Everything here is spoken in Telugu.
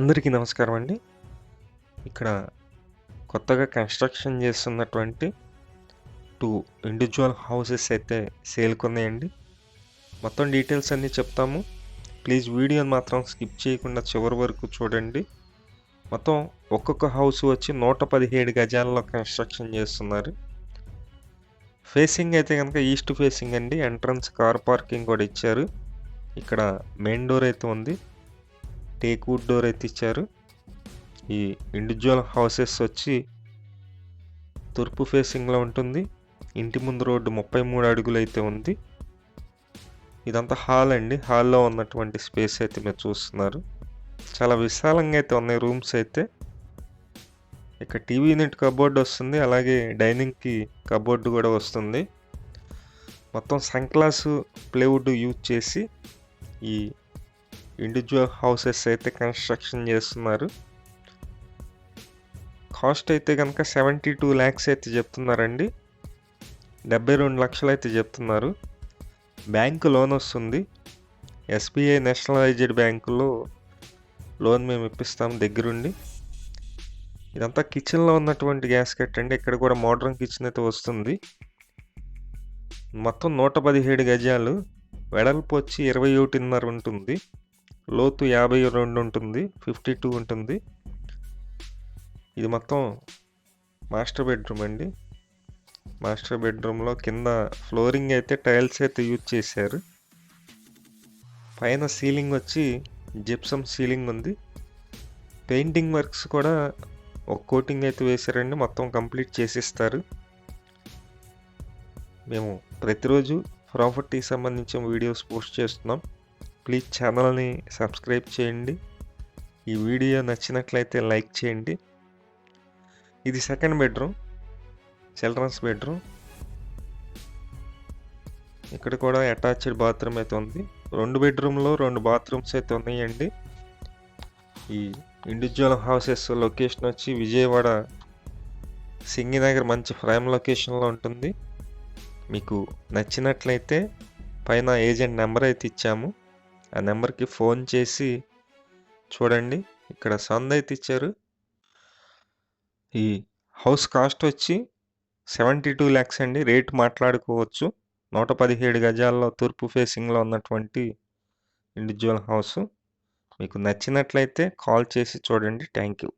అందరికీ నమస్కారం అండి. ఇక్కడ కొత్తగా కన్స్ట్రక్షన్ చేస్తున్నటువంటి టూ ఇండివిజువల్ హౌసెస్ అయితే సేల్కి ఉన్నాయండి మొత్తం డీటెయిల్స్ అన్నీ చెప్తాము. ప్లీజ్ వీడియోని మాత్రం స్కిప్ చేయకుండా చివరి వరకు చూడండి. మొత్తం ఒక్కొక్క హౌస్ వచ్చి నూట పదిహేడు గజాల్లో కన్స్ట్రక్షన్ చేస్తున్నారు. ఫేసింగ్ అయితే కనుక ఈస్ట్ ఫేసింగ్ అండి. ఎంట్రన్స్ కార్ పార్కింగ్ కూడా ఇచ్చారు. ఇక్కడ మెయిన్ డోర్ అయితే ఉంది. టేక్ వుడ్ డోర్ అయితే ఇచ్చారు. ఈ ఇండివిజువల్ హౌసెస్ వచ్చి తూర్పు ఫేసింగ్లో ఉంటుంది. ఇంటి ముందు రోడ్డు ముప్పై మూడు అడుగులు అయితే ఉంది. ఇదంతా హాల్ అండి. హాల్లో ఉన్నటువంటి స్పేస్ అయితే మీరు చూస్తున్నారు. చాలా విశాలంగా అయితే ఉన్నాయి రూమ్స్ అయితే. ఇక్కడ టీవీ యూనిట్ కబోర్డ్ వస్తుంది. అలాగే డైనింగ్కి కబోర్డ్ కూడా వస్తుంది. మొత్తం సన్ క్లాస్ ప్లేవుడ్ యూజ్ చేసి ఈ ఇండివిజువల్ హౌసెస్ అయితే కన్స్ట్రక్షన్ చేస్తున్నారు. కాస్ట్ అయితే కనుక సెవెంటీ టూ ల్యాక్స్ అయితే చెప్తున్నారండి. డెబ్బై రెండు లక్షలు అయితే చెప్తున్నారు. బ్యాంకు లోన్ వస్తుంది. ఎస్బీఐ నేషనలైజ్డ్ బ్యాంకులో లోన్ మేము ఇప్పిస్తాం దగ్గరుండి. ఇదంతా కిచెన్లో ఉన్నటువంటి గ్యాస్ కట్ అండి. ఇక్కడ కూడా మోడర్న్ కిచెన్ అయితే వస్తుంది. మొత్తం నూట పదిహేడు గజాలు. వెడల్పు వచ్చి ఇరవై ఒకటిన్నర ఉంటుంది. లోతు యాభై రెండు ఉంటుంది ఫిఫ్టీ టూ ఉంటుంది. ఇది మొత్తం మాస్టర్ బెడ్రూమ్ అండి. మాస్టర్ బెడ్రూమ్లో కింద ఫ్లోరింగ్ అయితే టైల్స్ అయితే యూజ్ చేశారు. పైన సీలింగ్ వచ్చి జిప్సమ్ సీలింగ్ ఉంది. పెయింటింగ్ వర్క్స్ కూడా ఒక కోటింగ్ అయితే వేశారండి మొత్తం కంప్లీట్ చేసిస్తారు. మేము ప్రతిరోజు ప్రాపర్టీ సంబంధించిన వీడియోస్ పోస్ట్ చేస్తున్నాం. ప్లీజ్ ఛానల్ని సబ్స్క్రైబ్ చేయండి. ఈ వీడియో నచ్చినట్లయితే లైక్ చేయండి. ఇది సెకండ్ బెడ్రూమ్ చిల్డ్రన్స్ బెడ్రూమ్. ఇక్కడ కూడా అటాచ్డ్ బాత్రూమ్ అయితే ఉంది. రెండు బెడ్రూమ్లో రెండు బాత్రూమ్స్ అయితే ఉన్నాయండి. ఈ ఇండివిజువల్ హౌసెస్ లొకేషన్ వచ్చి విజయవాడ సింగినగర్ మంచి ప్రైమ్ లొకేషన్లో ఉంటుంది. మీకు నచ్చినట్లయితే పైన ఏజెంట్ నెంబర్ అయితే ఇచ్చాము. ఆ నెంబర్కి ఫోన్ చేసి చూడండి. ఇక్కడ సంద అయితే ఇచ్చారు. ఈ హౌస్ కాస్ట్ వచ్చి సెవెంటీ టూ ల్యాక్స్ అండి. రేట్ మాట్లాడుకోవచ్చు. నూట పదిహేడు గజాల్లో తూర్పు ఫేసింగ్లో ఉన్నటువంటి ఇండివిజువల్ హౌస్. మీకు నచ్చినట్లయితే కాల్ చేసి చూడండి. Thank you